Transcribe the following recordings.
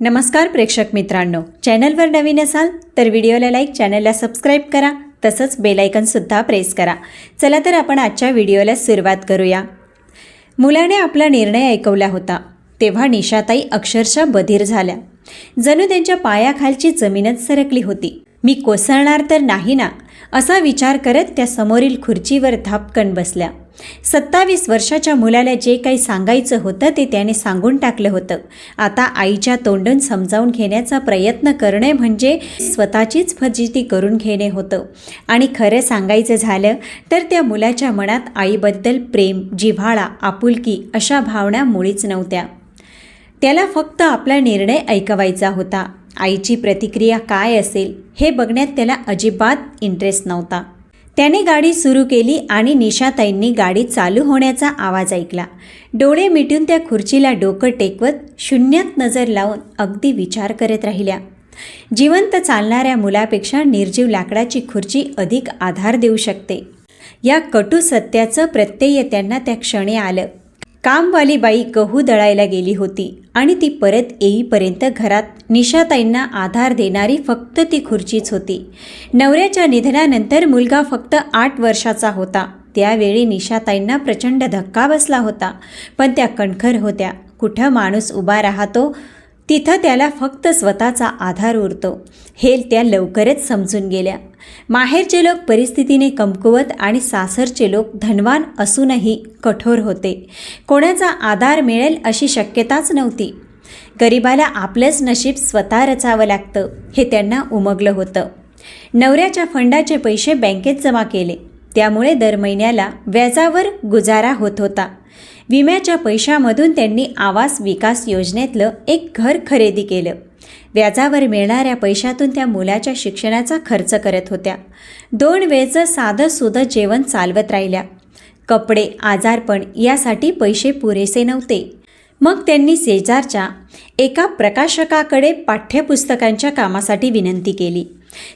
नमस्कार प्रेक्षक मित्रांनो. चॅनलवर नवीन असाल तर व्हिडिओला लाईक चॅनलला सबस्क्राईब करा तसंच बेलायकनसुद्धा प्रेस करा. चला तर आपण आजच्या व्हिडिओला सुरुवात करूया. मुलाने आपला निर्णय ऐकवला होता तेव्हा निशाताई अक्षरशः बधीर झाल्या. जणू त्यांच्या पायाखालची जमीनच सरकली होती. मी कोसळणार तर नाही ना? असा विचार करत त्या समोरील खुर्चीवर धापकन बसल्या. सत्तावीस वर्षाच्या मुलाला जे काही सांगायचं होतं ते त्याने सांगून टाकलं होतं. आता आईच्या तोंडून समजावून घेण्याचा प्रयत्न करणे म्हणजे स्वतःचीच फजिती करून घेणे होतं. आणि खरं सांगायचं झालं तर त्या मुलाच्या मनात आईबद्दल प्रेम जिव्हाळा आपुलकी अशा भावना मुळीच नव्हत्या. त्याला फक्त आपला निर्णय ऐकवायचा होता. आईची प्रतिक्रिया काय असेल हे बघण्यात त्याला अजिबात इंटरेस्ट नव्हता. त्याने गाडी सुरू केली आणि निशाताईंनी गाडी चालू होण्याचा आवाज ऐकला. डोळे मिटून त्या खुर्चीला डोकं टेकवत शून्यात नजर लावून अगदी विचार करत राहिल्या. जिवंत चालणाऱ्या मुलापेक्षा निर्जीव लाकडाची खुर्ची अधिक आधार देऊ शकते. या कटू सत्याचं प्रत्यय त्यांना त्या क्षणी आलं. कामवाली बाई गहू दळायला गेली होती आणि ती परत येईपर्यंत घरात निशाताईंना आधार देणारी फक्त ती खुर्चीच होती. नवऱ्याच्या निधनानंतर मुलगा फक्त आठ वर्षाचा होता. त्यावेळी निशाताईंना प्रचंड धक्का बसला होता. पण त्या कणखर होत्या. कुठं माणूस उभा राहतो तिथं त्याला फक्त स्वतःचा आधार उरतो. हे त्या लवकरच समजून गेल्या. माहेरचे लोक परिस्थितीने कमकुवत आणि सासरचे लोक धनवान असूनही कठोर होते. कोणाचा आधार मिळेल अशी शक्यताच नव्हती. गरिबाला आपलंच नशीब स्वतः रचावं लागतं हे त्यांना उमगलं होतं. नवऱ्याच्या फंडाचे पैसे बँकेत जमा केले. त्यामुळे दर महिन्याला व्याजावर गुजारा होत होता. विम्याच्या पैशामधून त्यांनी आवास विकास योजनेतलं एक घर खरेदी केलं. व्याजावर मिळणाऱ्या पैशातून त्या मुलाच्या शिक्षणाचा खर्च करत होत्या. दोन वेळचं साधं सुधं जेवण चालवत राहिल्या. कपडे आजारपण यासाठी पैसे पुरेसे नव्हते. मग त्यांनी शेजारच्या एका प्रकाशकाकडे पाठ्यपुस्तकांच्या कामासाठी विनंती केली.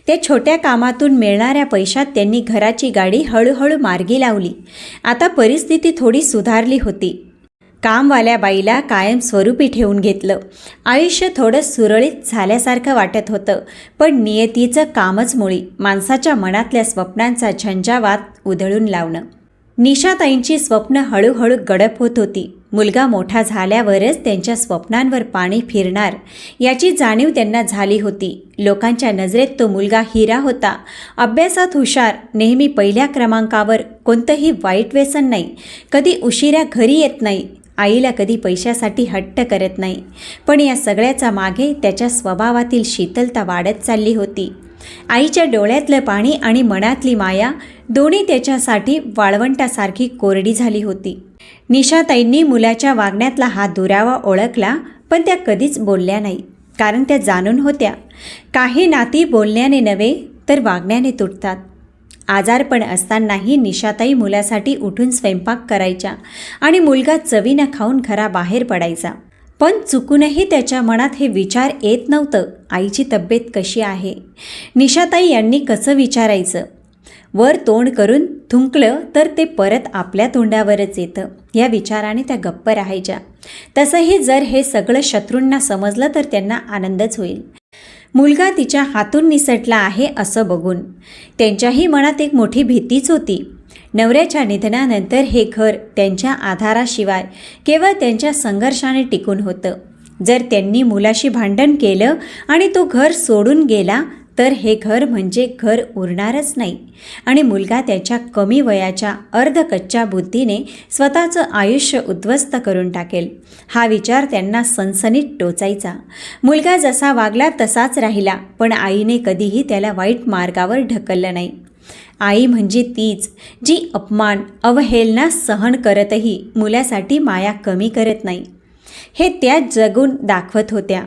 त्या छोट्या कामातून मिळणाऱ्या पैशात त्यांनी घराची गाडी हळूहळू मार्गी लावली. आता परिस्थिती थोडी सुधारली होती. कामवाल्या बाईला कायमस्वरूपी ठेवून घेतलं. आयुष्य थोडं सुरळीत झाल्यासारखं वाटत होतं पण नियतीचं कामच मुळी. माणसाच्या मनातल्या स्वप्नांचा झंझावात उधळून लावणं. निशाताईंची स्वप्न हळूहळू गडप होत होती. मुलगा मोठा झाल्यावरच त्यांच्या स्वप्नांवर पाणी फिरणार याची जाणीव त्यांना झाली होती. लोकांच्या नजरेत तो मुलगा हिरा होता. अभ्यासात हुशार नेहमी पहिल्या क्रमांकावर कोणतंही वाईट व्यसन नाही. कधी उशिरा घरी येत नाही. आईला कधी पैशासाठी हट्ट करत नाही. पण या सगळ्याचा मागे त्याच्या स्वभावातील शीतलता वाढत चालली होती. आईच्या डोळ्यातलं पाणी आणि मनातली माया दोन्ही त्याच्यासाठी वाळवंटासारखी कोरडी झाली होती. निशाताईंनी मुलाच्या वागण्यातला हा दुरावा ओळखला पण त्या कधीच बोलल्या नाही. कारण त्या जाणून होत्या काही नाती बोलण्याने नव्हे तर वागण्याने तुटतात. आजारपण असतानाही निशाताई मुलासाठी उठून स्वयंपाक करायच्या आणि मुलगा चवीनं खाऊन घराबाहेर पडायचा. पण चुकूनही त्याच्या मनात हे विचार येत नव्हतं आईची तब्येत कशी आहे? निशाताई यांनी कसं विचारायचं? वर तोंड करून थुंकलं तर ते परत आपल्या तोंडावरच येतं. या विचाराने त्या गप्प राहायच्या. तसंही जर हे सगळं शत्रूंना समजलं तर त्यांना आनंदच होईल. मुलगा तिच्या हातून निसटला आहे असं बघून. त्यांच्याही मनात एक मोठी भीतीच होती. नवऱ्याच्या निधनानंतर हे घर त्यांच्या आधाराशिवाय केवळ त्यांच्या संघर्षाने टिकून होतं. जर त्यांनी मुलाशी भांडण केलं आणि तो घर सोडून गेला तर हे घर म्हणजे घर उरणारच नाही. आणि मुलगा त्याच्या कमी वयाच्या अर्धकच्च्या बुद्धीने स्वतःचं आयुष्य उद्ध्वस्त करून टाकेल. हा विचार त्यांना सनसनीत टोचायचा. मुलगा जसा वागला तसाच राहिला पण आईने कधीही त्याला वाईट मार्गावर ढकललं नाही. आई म्हणजे तीच जी अपमान अवहेलना सहन करतही मुलासाठी माया कमी करत नाही. हे त्या जगून दाखवत होत्या.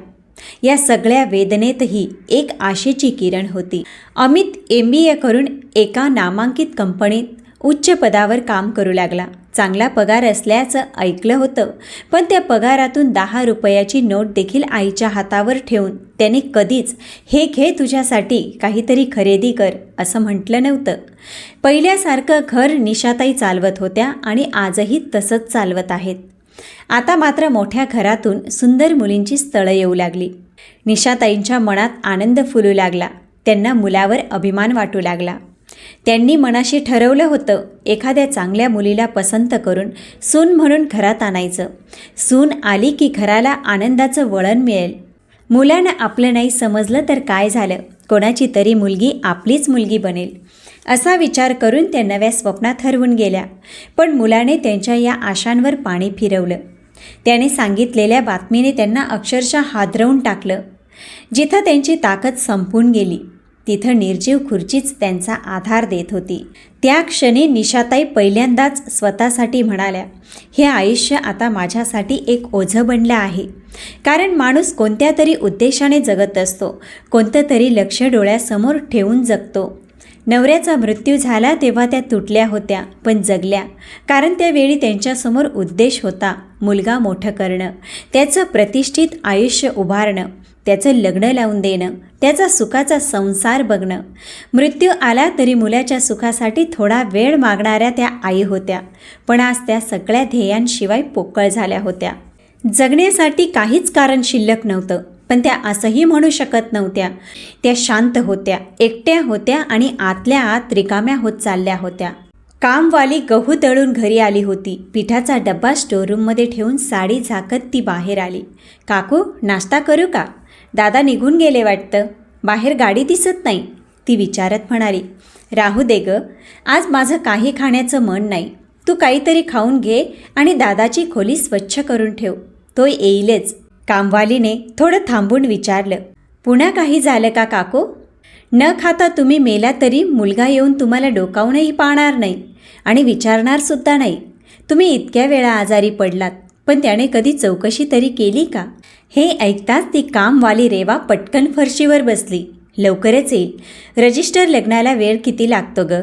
या सगळ्या वेदनेतही एक आशेची किरण होती. अमित एम बी ए करून एका नामांकित कंपनीत उच्च पदावर काम करू लागला. चांगला पगार असल्याचं ऐकलं होतं पण त्या पगारातून दहा रुपयाची नोट देखील आईच्या हातावर ठेवून त्याने कधीच हे घे तुझ्यासाठी काहीतरी खरेदी कर असं म्हटलं नव्हतं. पहिल्यासारखं घर निशाताई चालवत होत्या आणि आजही तसंच चालवत आहेत. आता मात्र मोठ्या घरातून सुंदर मुलींची स्थळं येऊ लागली. निशाताईंच्या मनात आनंद फुलू लागला. त्यांना मुलावर अभिमान वाटू लागला. त्यांनी मनाशी ठरवलं होतं एखाद्या चांगल्या मुलीला पसंत करून सून म्हणून घरात आणायचं. सून आली की घराला आनंदाचं वळण मिळेल. मुलांना आपलं नाही समजलं तर काय झालं? कोणाची तरी मुलगी आपलीच मुलगी बनेल. असा विचार करून त्या नव्या स्वप्नात हरवून गेल्या. पण मुलाने त्यांच्या या आशांवर पाणी फिरवलं. त्याने सांगितलेल्या बातमीने त्यांना अक्षरशः हादरवून टाकलं. जिथं त्यांची ताकद संपून गेली तिथं निर्जीव खुर्चीच त्यांचा आधार देत होती. त्या क्षणी निशाताई पहिल्यांदाच स्वतःसाठी म्हणाल्या हे आयुष्य आता माझ्यासाठी एक ओझं बनलं आहे. कारण माणूस कोणत्या तरी उद्देशाने जगत असतो कोणतं तरी लक्ष डोळ्यासमोर ठेवून जगतो. नवऱ्याचा मृत्यू झाला तेव्हा त्या तुटल्या होत्या पण जगल्या. कारण त्यावेळी त्यांच्यासमोर उद्देश होता मुलगा मोठं करणं त्याचं प्रतिष्ठित आयुष्य उभारणं त्याचं लग्न लावून देणं त्याचा सुखाचा संसार बघणं. मृत्यू आला तरी मुलाच्या सुखासाठी थोडा वेळ मागणाऱ्या त्या आई होत्या पण आज त्या सगळ्या ध्येयांशिवाय पोकळ झाल्या होत्या. जगण्यासाठी काहीच कारण शिल्लक नव्हतं. पण त्या असंही म्हणू शकत नव्हत्या. त्या शांत होत्या एकट्या होत्या आणि आतल्या आत रिकाम्या होत चालल्या होत्या. कामवाली गहू दळून घरी आली होती. पिठाचा डब्बा स्टोरूममध्ये ठेवून साडी झाकत ती बाहेर आली. काकू नाश्ता करू का? दादा निघून गेले वाटतं. बाहेर गाडी दिसत नाही ती विचारत म्हणाली. राहू दे ग. आज माझं काही खाण्याचं मन नाही. तू काहीतरी खाऊन घे आणि दादाची खोली स्वच्छ करून ठेव. तो येईलच. कामवालीने थोडं थांबून विचारलं पुन्हा काही झालं का काको? न खाता तुम्ही मेला तरी मुलगा येऊन तुम्हाला डोकावूनही पाहणार नाही आणि विचारणार सुद्धा नाही. तुम्ही इतक्या वेळा आजारी पडलात पण त्याने कधी चौकशी तरी केली का? हे ऐकताच ती कामवाली रेवा पटकन फरशीवर बसली. लवकरच येईल. रजिस्टर लग्नाला वेळ किती लागतो ग?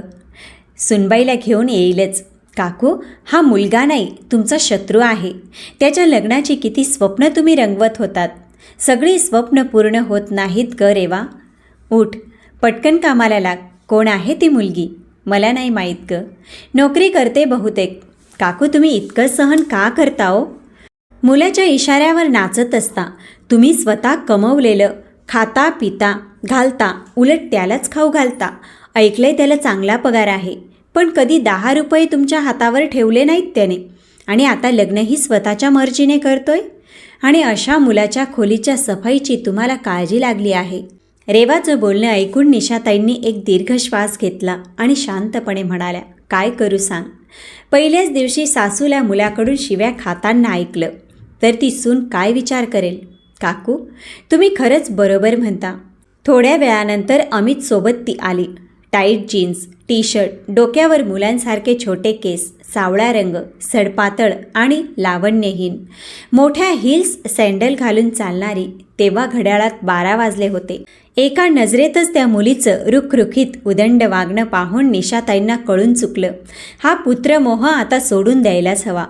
सुनबाईला घेऊन येईलच. काकू हा मुलगा नाही तुमचा शत्रू आहे. त्याच्या लग्नाची किती स्वप्न तुम्ही रंगवत होतात. सगळी स्वप्न पूर्ण होत नाहीत ग रेवा. उठ पटकन कामाला लाग. कोण आहे ती मुलगी? मला नाही माहीत ग. नोकरी करते बहुतेक. काकू तुम्ही इतकं सहन का करता हो? मुलाच्या इशाऱ्यावर नाचत असता. तुम्ही स्वतः कमवलेलं खाता पिता घालता उलट त्यालाच खाऊ घालता. ऐकलंय त्याला चांगला पगार आहे. पण कधी दहा रुपये तुमच्या हातावर ठेवले नाहीत त्याने. आणि आता लग्नही स्वतःच्या मर्जीने करतोय? आणि अशा मुलाच्या खोलीच्या सफाईची तुम्हाला काळजी लागली आहे. रेवाचं बोलणं ऐकून निशाताईंनी एक दीर्घ श्वास घेतला आणि शांतपणे म्हणाल्या काय करू सांग. पहिल्याच दिवशी सासूला मुलाकडून शिव्या खाताना ऐकलं. तर ती सून काय विचार करेल? काकू तुम्ही खरंच बरोबर म्हणता. थोड्या वेळानंतर अमित सोबत ती आली. टाईट जीन्स टी शर्ट डोक्यावर मुलांसारखे छोटे केस सावळा रंग सडपातळ आणि लावण्यहीन. मोठ्या हिल्स सँडल घालून चालणारी तेव्हा घड्याळात बारा वाजले होते. एका नजरेतच त्या मुलीचं रुखरुखीत उदंड वागणं पाहून निशाताईंना कळून चुकलं. हा पुत्रमोह आता सोडून द्यायलाच हवा.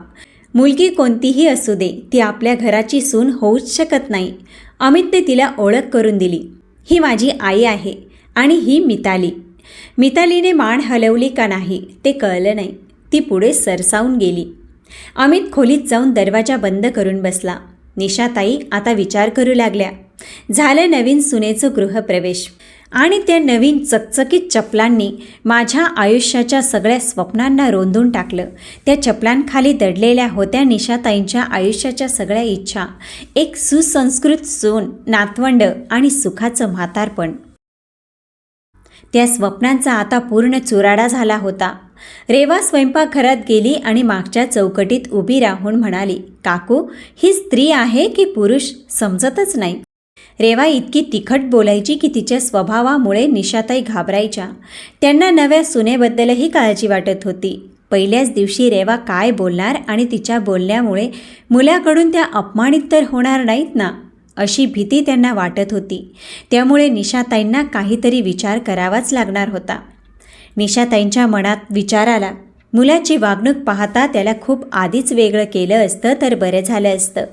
मुलगी कोणतीही असू दे ती आपल्या घराची सून होऊच शकत नाही. अमितने तिला ओळख करून दिली. ही माझी आई आहे आणि ही मिताली. मितालीने मान हलवली का नाही ते कळलं नाही. ती पुढे सरसावून गेली. अमित खोलीत जाऊन दरवाजा बंद करून बसला. निशाताई आता विचार करू लागल्या. झालं नवीन सुनेचं गृहप्रवेश. आणि त्या नवीन चकचकीत चपलांनी माझ्या आयुष्याच्या सगळ्या स्वप्नांना रोंदून टाकलं. त्या चपलांखाली दडलेल्या होत्या निशाताईंच्या आयुष्याच्या सगळ्या इच्छा. एक सुसंस्कृत सून नातवंड आणि सुखाचं म्हातारपण. त्या स्वप्नांचा आता पूर्ण चुराडा झाला होता. रेवा स्वयंपाकघरात गेली आणि मागच्या चौकटीत उभी राहून म्हणाली काकू ही स्त्री आहे की पुरुष? समजतच नाही. रेवा इतकी तिखट बोलायची की तिच्या स्वभावामुळे निशाताई घाबरायच्या. त्यांना नव्या सुनेबद्दलही काळजी वाटत होती. पहिल्याच दिवशी रेवा काय बोलणार आणि तिच्या बोलण्यामुळे मुलाकडून त्या अपमानित तर होणार नाहीत ना? अशी भीती त्यांना वाटत होती. त्यामुळे निशाताईंना काहीतरी विचार करावाच लागणार होता. निशाताईंच्या मनात विचार आला मुलाची वागणूक पाहता त्याला खूप आधीच वेगळं केलं असतं तर बरं झालं असतं.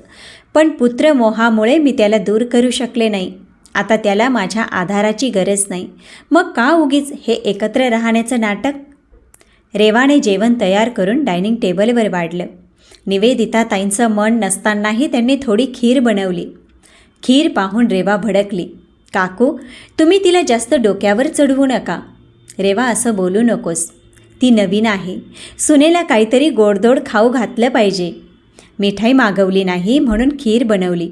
पण पुत्रमोहामुळे मी त्याला दूर करू शकले नाही. आता त्याला माझ्या आधाराची गरज नाही. मग का उगीच हे एकत्र राहण्याचं नाटक? रेवाने जेवण तयार करून डायनिंग टेबलवर वाढलं. निवेदिता ताईंचं मन नसतानाही त्यांनी थोडी खीर बनवली. खीर पाहून रेवा भडकली. काकू तुम्ही तिला जास्त डोक्यावर चढवू नका. रेवा असं बोलू नकोस. ती नवीन आहे. सुनेला काहीतरी गोडदोड खाऊ घातलं पाहिजे. मिठाई मागवली नाही म्हणून खीर बनवली.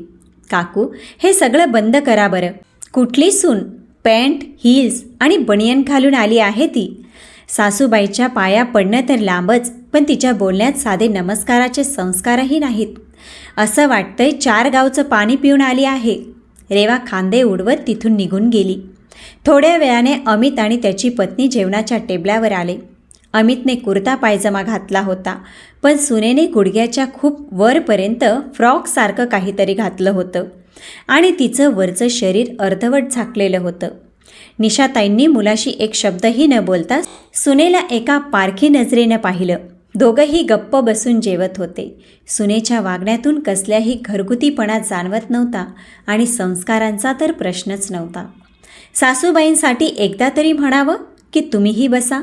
काकू हे सगळं बंद करा बरं. कुठली सून पॅन्ट हिल्स आणि बनियन घालून आली आहे ती? सासूबाईच्या पाया पडणं तर लांबच पण तिच्या बोलण्यात साधे नमस्काराचे संस्कारही नाहीत. असं वाटतंय चार गावचं पाणी पिऊन आली आहे. रेवा खांदे उडवत तिथून निघून गेली. थोड्या वेळाने अमित आणि त्याची पत्नी जेवणाच्या टेबलावर आले. अमितने कुर्ता पायजमा घातला होता पण सुनेने गुडघ्याच्या खूप वरपर्यंत फ्रॉकसारखं काहीतरी घातलं होतं आणि तिचं वरचं शरीर अर्धवट झाकलेलं होतं. निशाताईंनी मुलाशी एक शब्दही न बोलता सुनेला एका पारखी नजरेनं पाहिलं. दोघंही गप्प बसून जेवत होते. सुनेच्या वागण्यातून कसल्याही घरगुतीपणा जाणवत नव्हता आणि संस्कारांचा तर प्रश्नच नव्हता. सासूबाईंसाठी एकदा तरी म्हणावं की तुम्हीही बसा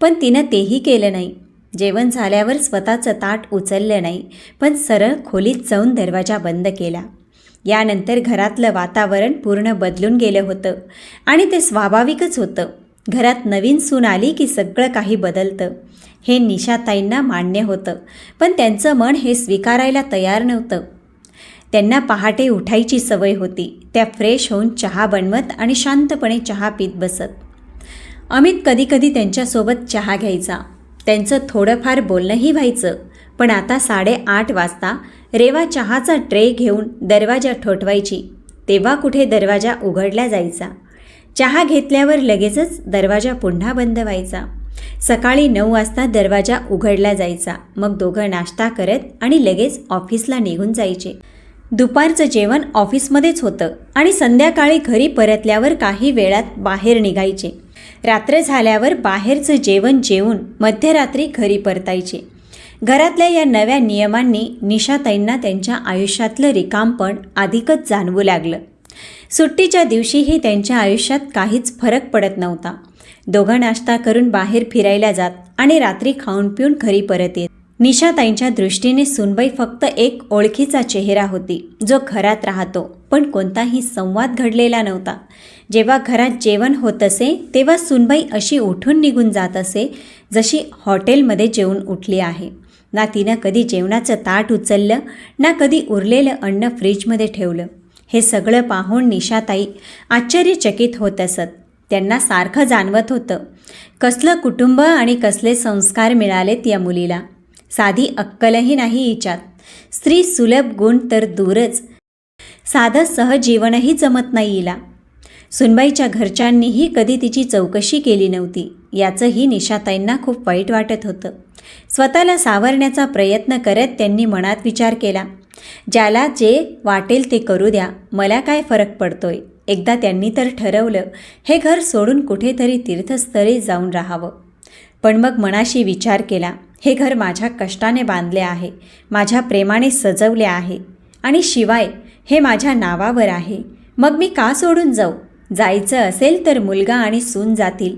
पण तिनं तेही केलं नाही. जेवण झाल्यावर स्वतःचं ताट उचललं नाही पण सरळ खोलीत जाऊन दरवाजा बंद केला. यानंतर घरातलं वातावरण पूर्ण बदलून गेलं होतं आणि ते स्वाभाविकच होतं. घरात नवीन सून आली की सगळं काही बदलतं. हे निशाताईंना मान्य होतं. पण त्यांचं मन हे स्वीकारायला तयार नव्हतं. त्यांना पहाटे उठायची सवय होती. त्या फ्रेश होऊन चहा बनवत आणि शांतपणे चहा पीत बसत. अमित कधीकधी त्यांच्यासोबत चहा घ्यायचा. त्यांचं थोडंफार बोलणंही व्हायचं. पण आता साडेआठ वाजता रेवा चहाचा ट्रे घेऊन दरवाजा ठोठवायची. तेव्हा कुठे दरवाजा उघडला जायचा. चहा घेतल्यावर लगेचच दरवाजा पुन्हा बंद व्हायचा. सकाळी नऊ वाजता दरवाजा उघडला जायचा. मग दोघं नाश्ता करत आणि लगेच ऑफिसला निघून जायचे. दुपारचं जेवण ऑफिसमध्येच होतं आणि संध्याकाळी घरी परतल्यावर काही वेळात बाहेर निघायचे. रात्र झाल्यावर बाहेरचं जेवण जेवून मध्यरात्री घरी परतायचे. घरातल्या या नव्या नियमांनी निशाताईंना त्यांच्या आयुष्यातलं रिकामपण अधिकच जाणवू लागलं. सुट्टीच्या दिवशीही त्यांच्या आयुष्यात काहीच फरक पडत नव्हता. दोघं नाश्ता करून बाहेर फिरायला जात आणि रात्री खाऊन पिऊन घरी परत येत. निशाताईंच्या दृष्टीने सुनबाई फक्त एक ओळखीचा चेहरा होती जो घरात राहतो पण कोणताही संवाद घडलेला नव्हता. जेव्हा घरात जेवण होत असे तेव्हा सुनबाई अशी उठून निघून जात असे जशी हॉटेलमध्ये जेवून उठली आहे. ना तिनं कधी जेवणाचं ताट उचललं ना कधी उरलेलं अन्न फ्रीजमध्ये ठेवलं. हे सगळं पाहून निशाताई आश्चर्यचकित होत असत. त्यांना सारखं जाणवत होतं. कसलं कुटुंब आणि कसले संस्कार मिळालेत या मुलीला? साधी अक्कलही नाही हिच्यात. स्त्री सुलभ गुण तर दूरच. साधं सहजीवनही जमत नाही हिला. सुनबाईच्या घरच्यांनीही कधी तिची चौकशी केली नव्हती याचंही निशाताईंना खूप वाईट वाटत होतं. स्वतःला सावरण्याचा प्रयत्न करत त्यांनी मनात विचार केला ज्याला जे वाटेल ते करू द्या मला काय फरक पडतोय? एकदा त्यांनी तर ठरवलं हे घर सोडून कुठेतरी तीर्थस्थळी जाऊन राहावं. पण मग मनाशी विचार केला हे घर माझ्या कष्टाने बांधले आहे माझ्या प्रेमाने सजवले आहे आणि शिवाय हे माझ्या नावावर आहे. मग मी का सोडून जाऊ? जायचं असेल तर मुलगा आणि सून जातील.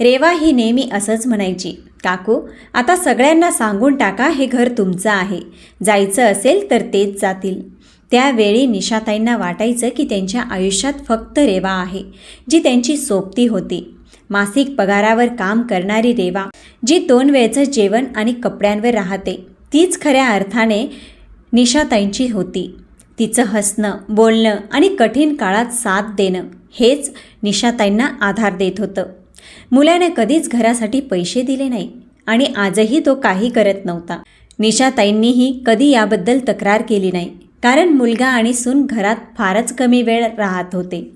रेवा ही नेहमी असंच म्हणायची काकू आता सगळ्यांना सांगून टाका हे घर तुमचं आहे. जायचं असेल तर तेच जातील. त्यावेळी निशाताईंना वाटायचं की त्यांच्या आयुष्यात फक्त रेवा आहे जी त्यांची सोबती होती. मासिक पगारावर काम करणारी रेवा जी दोन वेळचं जेवण आणि कपड्यांवर राहते तीच खऱ्या अर्थाने निशाताईंची होती. तिचं हसणं बोलणं आणि कठीण काळात साथ देणं हेच निशाताईंना आधार देत होतं. मुलानं कधीच घरासाठी पैसे दिले नाही आणि आजही तो काही करत नव्हता. निशाताईंनीही कधी याबद्दल तक्रार केली नाही. कारण मुलगा आणि सून घरात फारच कमी वेळ राहत होते.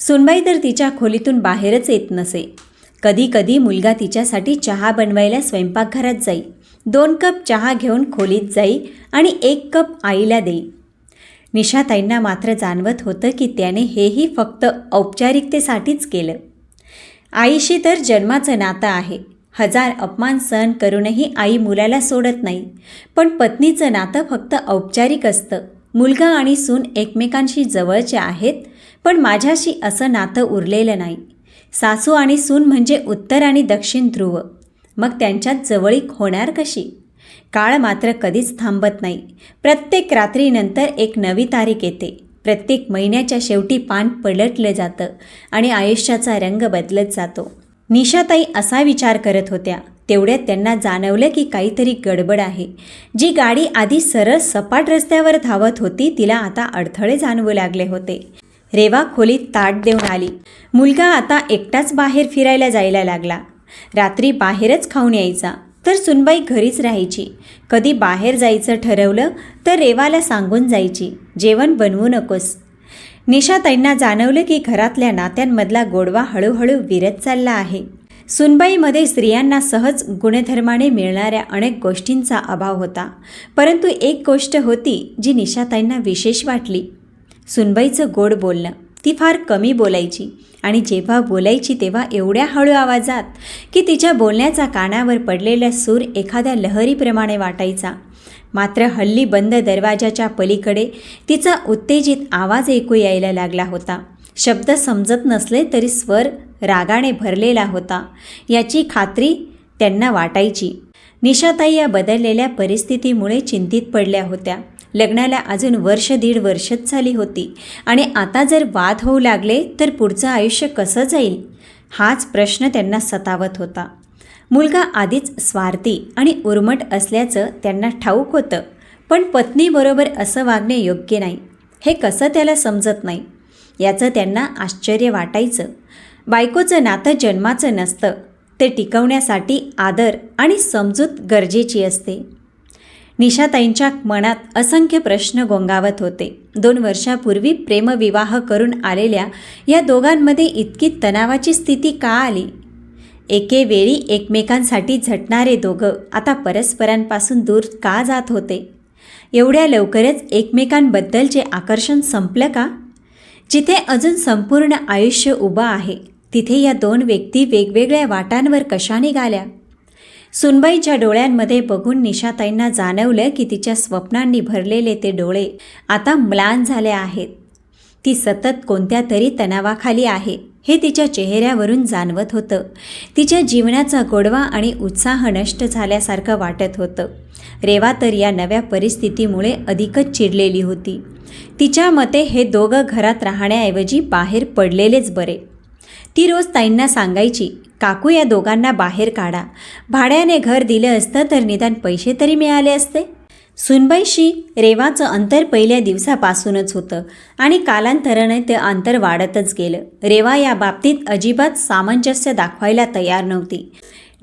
सुनबाई तर तिच्या खोलीतून बाहेरच येत नसे. कधी कधी मुलगा तिच्यासाठी चहा बनवायला स्वयंपाकघरात जाई. दोन कप चहा घेऊन खोलीत जाई आणि एक कप आईला देई. निशाताईंना मात्र जाणवत होतं की त्याने हेही फक्त औपचारिकतेसाठीच केलं. आईशी तर जन्माचं नातं आहे. हजार अपमान सहन करूनही आई मुलाला सोडत नाही. पण पत्नीचं नातं फक्त औपचारिक असतं. मुलगा आणि सून एकमेकांशी जवळचे आहेत पण माझ्याशी असं नातं उरलेलं नाही. सासू आणि सून म्हणजे उत्तर आणि दक्षिण ध्रुव. मग त्यांच्यात जवळीक होणार कशी? काळ मात्र कधीच थांबत नाही. प्रत्येक रात्रीनंतर एक नवी तारीख येते. प्रत्येक महिन्याच्या शेवटी पान पलटलं जातं आणि आयुष्याचा रंग बदलत जातो. निशाताई असा विचार करत होत्या. तेवढ्यात त्यांना जाणवलं की काहीतरी गडबड आहे. जी गाडी आधी सरळ सपाट रस्त्यावर धावत होती तिला आता अडथळे जाणवू लागले होते. रेवा खोलीत ताट देऊन आली. मुलगा आता एकटाच बाहेर फिरायला जायला लागला. रात्री बाहेरच खाऊन यायचा तर सुनबाई घरीच राहायची. कधी बाहेर जायचं ठरवलं तर रेवाला सांगून जायची. जेवण बनवू नकोस. निशाताईंना जाणवलं की घरातल्या नात्यांमधला गोडवा हळूहळू विरत चालला आहे. सुनबाईमध्ये स्त्रियांना सहज गुणधर्माने मिळणाऱ्या अनेक गोष्टींचा अभाव होता. परंतु एक गोष्ट होती जी निशाताईंना विशेष वाटली. सुनबाईचं गोड बोलणं. ती फार कमी बोलायची. आणि जेव्हा बोलायची तेव्हा एवढ्या हळू आवाजात की तिच्या बोलण्याचा कानावर पडलेला सूर एखाद्या लहरीप्रमाणे वाटायचा. मात्र हल्ली बंद दरवाजाच्या पलीकडे तिचा उत्तेजित आवाज ऐकू यायला लागला होता. शब्द समजत नसले तरी स्वर रागाने भरलेला होता. याची खात्री त्यांना वाटायची. निशाताई या बदललेल्या परिस्थितीमुळे चिंतित पडल्या होत्या. लग्नाला अजून वर्ष दीड वर्षच झाली होती आणि आता जर वाद होऊ लागले तर पुढचं आयुष्य कसं जाईल? हाच प्रश्न त्यांना सतावत होता. मुलगा आधीच स्वार्थी आणि उर्मट असल्याचं त्यांना ठाऊक होतं. पण पत्नीबरोबर असं वागणे योग्य नाही. हे कसं त्याला समजत नाही? याचं त्यांना आश्चर्य वाटायचं. बायकोचं नातं जन्माचं नसतं. ते टिकवण्यासाठी आदर आणि समजूत गरजेची असते. निशाताईंच्या मनात असंख्य प्रश्न गोंगावत होते. दोन वर्षापूर्वी प्रेमविवाह करून आलेल्या या दोघांमध्ये इतकी तणावाची स्थिती का आली? एकेवेळी एकमेकांसाठी झटणारे दोघं आता परस्परांपासून दूर का जात होते? एवढ्या लवकरच एकमेकांबद्दलचे आकर्षण संपलं का? जिथे अजून संपूर्ण आयुष्य उभं आहे तिथे या दोन व्यक्ती वेगवेगळ्या वाटांवर कशा निघाल्या? सुनबाईच्या डोळ्यांमध्ये बघून निशाताईंना जाणवलं की तिच्या स्वप्नांनी भरलेले ते डोळे आता म्लान झाले आहेत. ती सतत कोणत्या तरी तणावाखाली आहे. हे तिच्या चेहऱ्यावरून जाणवत होतं. तिच्या जीवनाचा गोडवा आणि उत्साह नष्ट झाल्यासारखं वाटत होतं. रेवा तर या नव्या परिस्थितीमुळे अधिकच चिडलेली होती. तिच्या मते हे दोघं घरात राहण्याऐवजी बाहेर पडलेलेच बरे. ती रोज ताईंना सांगायची काकू या दोघांना बाहेर काढा. भाड्याने घर दिलं असतं तर निदान पैसे तरी मिळाले असते? सुनबाईशी रेवाचं अंतर पहिल्या दिवसापासूनच होतं आणि कालांतराने ते अंतर वाढतच गेलं. रेवा या बाबतीत अजिबात सामंजस्य दाखवायला तयार नव्हती.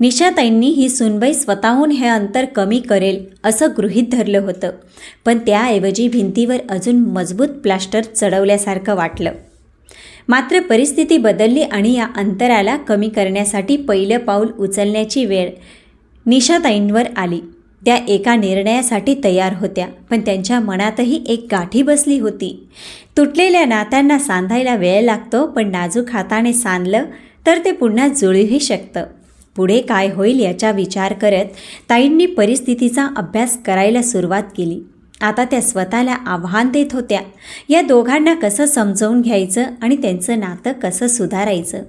निशाताईंनी ही सुनबाई स्वतःहून हे अंतर कमी करेल असं गृहीत धरलं होतं. पण त्याऐवजी भिंतीवर अजून मजबूत प्लास्टर चढवल्यासारखं वाटलं. मात्र परिस्थिती बदलली आणि या अंतराला कमी करण्यासाठी पहिलं पाऊल उचलण्याची वेळ निशाताईंवर आली. त्या एका निर्णयासाठी तयार होत्या. पण त्यांच्या मनातही एक गाठी बसली होती. तुटलेल्या नात्यांना सांधायला वेळ लागतो पण नाजूक हाताने सांधलं तर ते पुन्हा जुळूही शकतं. पुढे काय होईल याचा विचार करत ताईंनी परिस्थितीचा अभ्यास करायला सुरुवात केली. आता त्या स्वतःला आव्हान देत होत्या. या दोघांना कसं समजावून घ्यायचं आणि त्यांचं नातं कसं सुधारायचं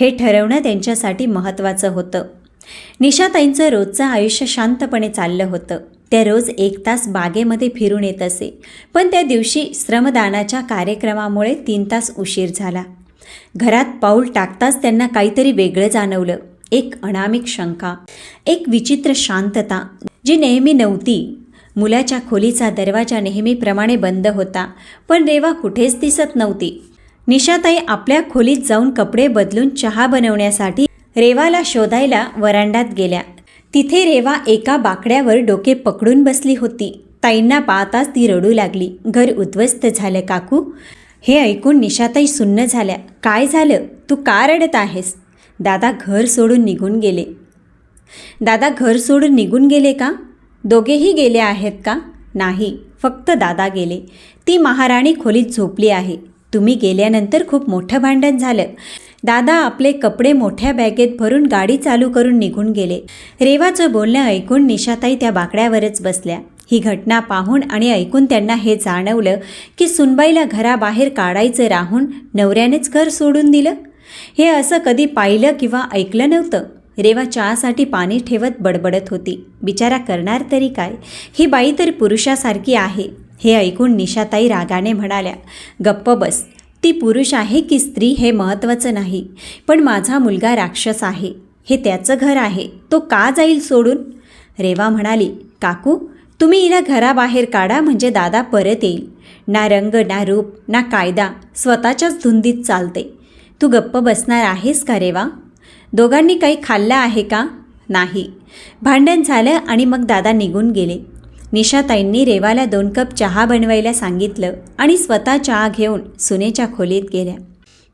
हे ठरवणं त्यांच्यासाठी महत्त्वाचं होतं. निशाताईंचं रोजचं आयुष्य शांतपणे चाललं होतं. त्या रोज एक तास बागेमध्ये फिरून येत असे. पण त्या दिवशी श्रमदानाच्या कार्यक्रमामुळे तीन तास उशीर झाला. घरात पाऊल टाकताच त्यांना काहीतरी वेगळं जाणवलं. एक अनामिक शंका एक विचित्र शांतता जी नेहमी नव्हती. मुलाच्या खोलीचा दरवाजा नेहमीप्रमाणे बंद होता पण रेवा कुठेच दिसत नव्हती. निशाताई आपल्या खोलीत जाऊन कपडे बदलून चहा बनवण्यासाठी रेवाला शोधायला वरांडात गेल्या. तिथे रेवा एका बाकड्यावर डोके पकडून बसली होती. ताईंना पाहताच ती रडू लागली. घर उद्ध्वस्त झालं काकू हे ऐकून निशाताई सुन्न झाल्या. काय झालं? तू का रडत आहेस? दादा घर सोडून निघून गेले. दादा घर सोडून निघून गेले का? दोघेही गेले आहेत का? नाही फक्त दादा गेले. ती महाराणी खोलीत झोपली आहे. तुम्ही गेल्यानंतर खूप मोठं भांडण झालं. दादा आपले कपडे मोठ्या बॅगेत भरून गाडी चालू करून निघून गेले. रेवाचं बोलणं ऐकून निशाताई त्या बाकड्यावरच बसल्या. ही घटना पाहून आणि ऐकून त्यांना हे जाणवलं की सुनबाईला घराबाहेर काढायचं राहून नवऱ्यानेच घर सोडून दिलं. हे असं कधी पाहिलं किंवा ऐकलं नव्हतं? रेवा चहासाठी पाणी ठेवत बडबडत होती. बिचारा करणार तरी काय? ही बाई तर पुरुषासारखी आहे. हे ऐकून निशाताई रागाने म्हणाल्या गप्प बस. ती पुरुष आहे की स्त्री हे महत्त्वाचं नाही. पण माझा मुलगा राक्षस आहे. हे त्याचं घर आहे. तो का जाईल सोडून? रेवा म्हणाली काकू तुम्ही हिला घराबाहेर काढा म्हणजे दादा परत येईल. ना रंग ना रूप ना कायदा स्वतःच्याच धुंदीत चालते. तू गप्प बसणार आहेस का रेवा? दोघांनी काही खाल्लं आहे का? नाही. भांडण झालं आणि मग दादा निघून गेले. निशाताईंनी रेवाला दोन कप चहा बनवायला सांगितलं आणि स्वतः चहा घेऊन सुनेच्या खोलीत गेल्या.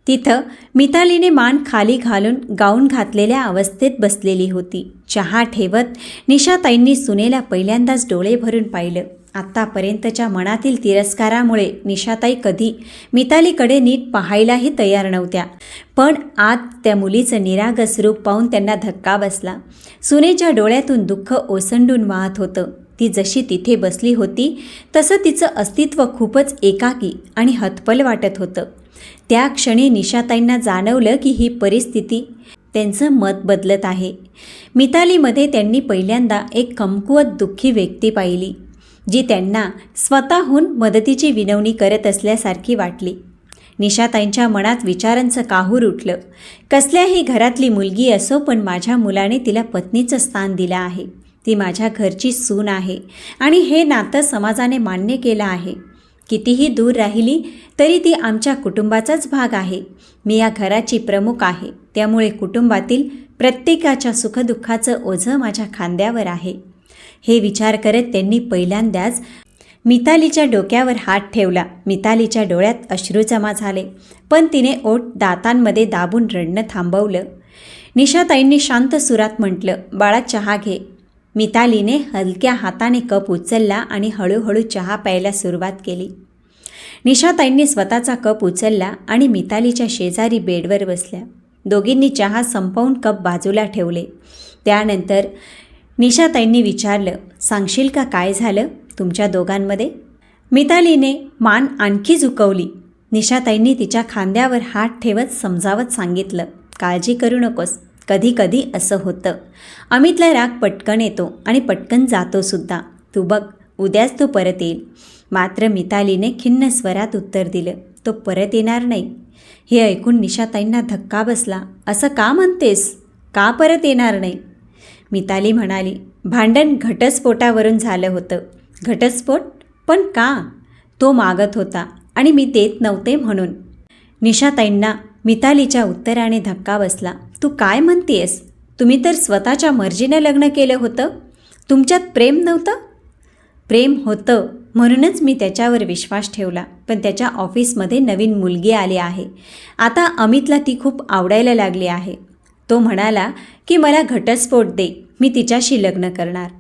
तिथं मितालीने मान खाली घालून गाऊन घातलेल्या अवस्थेत बसलेली होती. चहा ठेवत निशाताईंनी सुनेला पहिल्यांदाच डोळे भरून पाहिलं. आत्तापर्यंतच्या मनातील तिरस्कारामुळे निशाताई कधी मितालीकडे नीट पाहायलाही तयार नव्हत्या. पण आत त्या मुलीचं निरागस रूप पाहून त्यांना धक्का बसला. सुनेच्या डोळ्यातून दुःख ओसंडून वाहत होतं. ती जशी तिथे बसली होती तसं तिचं अस्तित्व खूपच एकाकी आणि हतपल वाटत होतं. त्या क्षणी निशाताईंना जाणवलं की ही परिस्थिती त्यांचं मत बदलत आहे. मितालीमध्ये त्यांनी पहिल्यांदा एक कमकुवत दुःखी व्यक्ती पाहिली जी त्यांना स्वतःहून मदतीची विनवणी करत असल्यासारखी वाटली. निशाताईंच्या मनात विचारांचं काहूर उठलं. कसल्याही घरातली मुलगी असो पण माझ्या मुलाने तिला पत्नीचं स्थान दिलं आहे. ती माझ्या घरची सून आहे. आणि हे नातं समाजाने मान्य केलं आहे. कितीही दूर राहिली तरी ती आमच्या कुटुंबाचाच भाग आहे. मी या घराची प्रमुख आहे. त्यामुळे कुटुंबातील प्रत्येकाच्या सुखदुःखाचं ओझं माझ्या खांद्यावर आहे. हे विचार करत त्यांनी पहिल्यांदाच मितालीच्या डोक्यावर हात ठेवला. मितालीच्या डोळ्यात अश्रू जमा झाले. पण तिने ओठ दातांमध्ये दाबून रडणं थांबवलं. निशाताईंनी शांत सुरात म्हटलं बाळा चहा घे. मितालीने हलक्या हाताने कप उचलला आणि हळूहळू चहा प्यायला सुरुवात केली. निशाताईंनी स्वतःचा कप उचलला आणि मितालीच्या शेजारी बेडवर बसल्या. दोघींनी चहा संपवून कप बाजूला ठेवले. त्यानंतर निशाताईंनी विचारलं सांगशील का काय झालं तुमच्या दोघांमध्ये? मितालीने मान आणखी झुकवली. निशाताईंनी तिच्या खांद्यावर हात ठेवत समजावत सांगितलं काळजी करू नकोस. कधी कधी असं होतं. अमितला राग पटकन येतो आणि पटकन जातोसुद्धा तू बघ उद्याच तो परत येईल. मात्र मितालीने खिन्न स्वरात उत्तर दिलं तो परत येणार नाही. हे ऐकून निशाताईंना धक्का बसला. असं का म्हणतेस? का परत येणार नाही? मिताली म्हणाली भांडण घटस्फोटावरून झालं होतं. घटस्फोट? पण का? तो मागत होता आणि मी देत नव्हते म्हणून. निशाताईंना मितालीच्या उत्तराने धक्का बसला. तू काय म्हणतेस तुम्ही तर स्वतःच्या मर्जीने लग्न केलं होतं. तुमच्यात प्रेम नव्हतं? प्रेम होतं म्हणूनच मी त्याच्यावर विश्वास ठेवला. पण त्याच्या ऑफिसमध्ये नवीन मुलगी आली आहे. आता अमितला ती खूप आवडायला लागली आहे. तो म्हणाला की मला घटस्फोट दे. मी तिच्याशी लग्न करणार.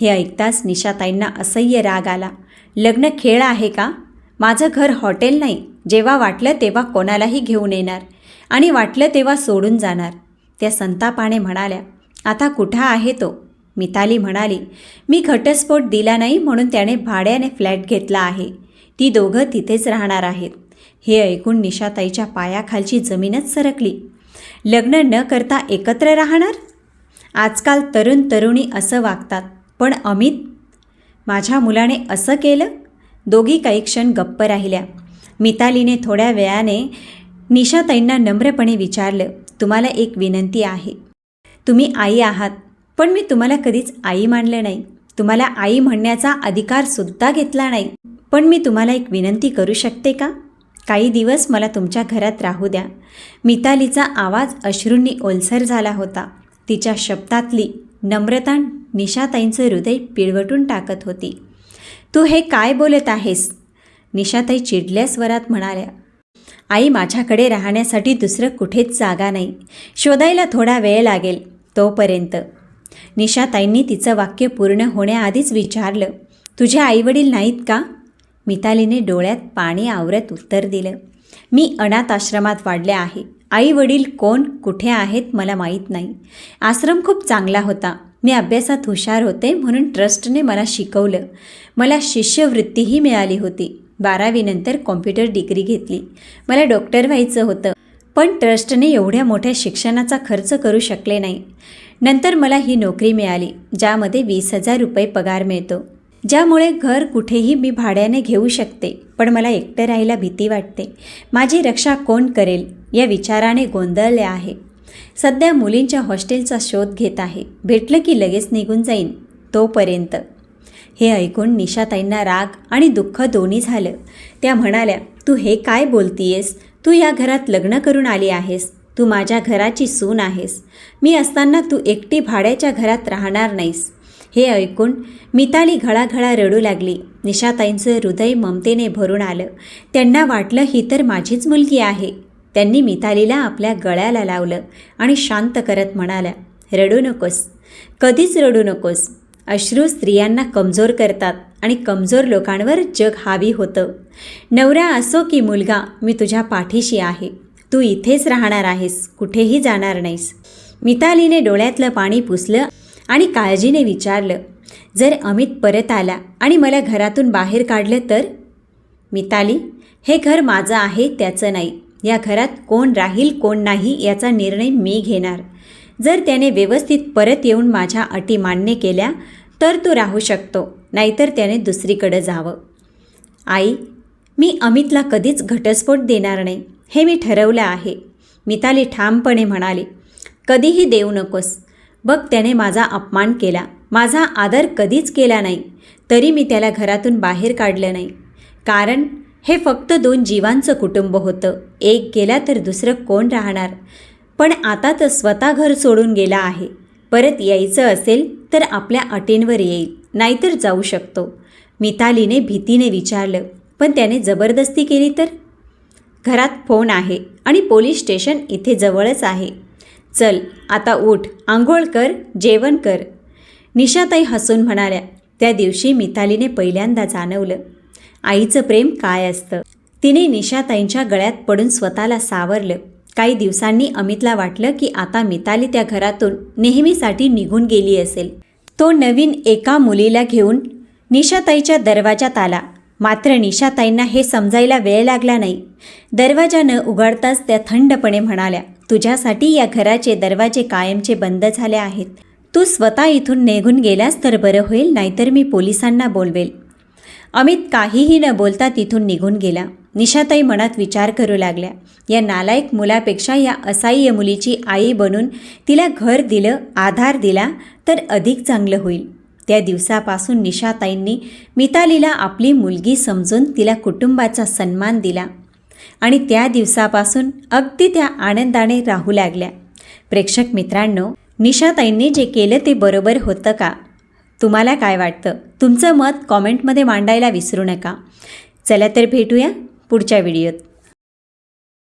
हे ऐकताच निशाताईंना असह्य राग आला. लग्न खेळ आहे का? माझं घर हॉटेल नाही. जेव्हा वाटलं तेव्हा कोणालाही घेऊन येणार. आणि वाटलं तेव्हा सोडून जाणार. त्या संतापाने म्हणाल्या आता कुठं आहे तो? मिताली म्हणाली मी घटस्फोट दिला नाही म्हणून त्याने भाड्याने फ्लॅट घेतला आहे. ती दोघं तिथेच राहणार आहेत. हे ऐकून निशाताईच्या पायाखालची जमीनच सरकली. लग्न न करता एकत्र राहणार? आजकाल तरुण तरुणी असं वागतात पण अमित माझ्या मुलाने असं केलं? दोघी काही क्षण गप्प राहिल्या. मितालीने थोड्या वेळाने निशाताईंना नम्रपणे विचारलं तुम्हाला एक विनंती आहे. तुम्ही आई आहात पण मी तुम्हाला कधीच आई मानलं नाही. तुम्हाला आई म्हणण्याचा अधिकारसुद्धा घेतला नाही. पण मी तुम्हाला एक विनंती करू शकते का? काही दिवस मला तुमच्या घरात राहू द्या. मितालीचा आवाज अश्रूंनी ओलसर झाला होता. तिच्या शब्दातली नम्रता निशाताईंचं हृदय पिळवटून टाकत होती. तू हे काय बोलत आहेस? निशाताई चिडल्या स्वरात म्हणाल्या. आई माझ्याकडे राहण्यासाठी दुसरं कुठेच जागा नाही. शोधायला थोडा वेळ लागेल तोपर्यंत. निशाताईंनी तिचं वाक्य पूर्ण होण्याआधीच विचारलं तुझे आईवडील नाहीत का? मितालीने डोळ्यात पाणी आवरत उत्तर दिलं मी अनाथ आश्रमात वाढले आहे. आई वडील कोण कुठे आहेत मला माहीत नाही. आश्रम खूप चांगला होता. मी अभ्यासात हुशार होते म्हणून ट्रस्टने मला शिकवलं. मला शिष्यवृत्तीही मिळाली होती. बारावीनंतर कॉम्प्युटर डिग्री घेतली. मला डॉक्टर व्हायचं होतं पण ट्रस्टने एवढ्या मोठ्या शिक्षणाचा खर्च करू शकले नाही. नंतर मला ही नोकरी मिळाली ज्यामध्ये वीस हजार रुपये पगार मिळतो. ज्यामुळे घर कुठेही मी भाड्याने घेऊ शकते पण मला एकटं राहायला भीती वाटते. माझी रक्षा कोण करेल या विचाराने गोंधळले आहे. सध्या मुलींच्या हॉस्टेलचा शोध घेत आहे. भेटलं की लगेच निघून जाईन तोपर्यंत. हे ऐकून निशाताईंना राग आणि दुःख दोन्ही झालं. त्या म्हणाल्या तू हे काय बोलतीयेस? तू या घरात लग्न करून आली आहेस. तू माझ्या घराची सून आहेस. मी असताना तू एकटी भाड्याच्या घरात राहणार नाहीस. हे ऐकून मिताली घळाघळा रडू लागली. निशाताईंचं हृदय ममतेने भरून आलं. त्यांना वाटलं ही तर माझीच मुलगी आहे. त्यांनी मितालीला आपल्या गळ्याला लावलं आणि शांत करत म्हणाल्या रडू नकोस. कधीच रडू नकोस. अश्रू स्त्रियांना कमजोर करतात आणि कमजोर लोकांवर जग हावी होतं. नवरा असो की मुलगा मी तुझ्या पाठीशी आहे. तू इथेच राहणार आहेस कुठेही जाणार नाहीस. मितालीने डोळ्यातलं पाणी पुसलं आणि काळजीने विचारलं जर अमित परत आला आणि मला घरातून बाहेर काढलं तर? मिताली हे घर माझं आहे त्याचं नाही. या घरात कोण राहील कोण नाही याचा निर्णय मी घेणार. जर त्याने व्यवस्थित परत येऊन माझ्या अटी मान्य केल्या तर तो राहू शकतो नाहीतर त्याने दुसरीकडे जावं. आई मी अमितला कधीच घटस्फोट देणार नाही हे मी ठरवलं आहे. मिताली ठामपणे म्हणाली कधीही देऊ नकोस. बघ त्याने माझा अपमान केला. माझा आदर कधीच केला नाही. तरी मी त्याला घरातून बाहेर काढलं नाही. कारण हे फक्त दोन जीवांचं कुटुंब होतं. एक गेला तर दुसरं कोण राहणार? पण आता तर स्वतः घर सोडून गेला आहे. परत यायचं असेल तर आपल्या अटींवर येईल. नाहीतर जाऊ शकतो. मितालीने भीतीने विचारलं पण त्याने जबरदस्ती केली तर? घरात फोन आहे आणि पोलीस स्टेशन इथे जवळच आहे. चल आता उठ आंघोळ कर जेवण कर. निशाताई हसून म्हणाल्या. त्या दिवशी मितालीने पहिल्यांदा जाणवलं. आईचं प्रेम काय असतं? तिने निशाताईंच्या गळ्यात पडून स्वतःला सावरलं. काही दिवसांनी अमितला वाटलं की आता मिताली त्या घरातून नेहमीसाठी निघून गेली असेल. तो नवीन एका मुलीला घेऊन निशाताईच्या दरवाजात आला. मात्र निशाताईंना हे समजायला वेळ लागला नाही. दरवाजा न उघडताच त्या थंडपणे म्हणाल्या तुझ्यासाठी या घराचे दरवाजे कायमचे बंद झाले आहेत. तू स्वतः इथून निघून गेलास तर बरं होईल नाहीतर मी पोलिसांना बोलवेल. अमित काहीही न बोलता तिथून निघून गेला. निशाताई मनात विचार करू लागल्या. या नालायक मुलापेक्षा या असाह्य मुलीची आई बनून तिला घर दिलं आधार दिला तर अधिक चांगलं होईल. त्या दिवसापासून निशाताईंनी मितालीला आपली मुलगी समजून तिला कुटुंबाचा सन्मान दिला आणि त्या दिवसापासून अगदी त्या आनंदाने राहू लागल्या. प्रेक्षक मित्रांनो निशाताईंनी जे केलं ते बरोबर होतं का? तुम्हाला काय वाटतं? तुमचं मत कॉमेंटमध्ये मांडायला विसरू नका. चला तर भेटूया पुढच्या व्हिडिओत.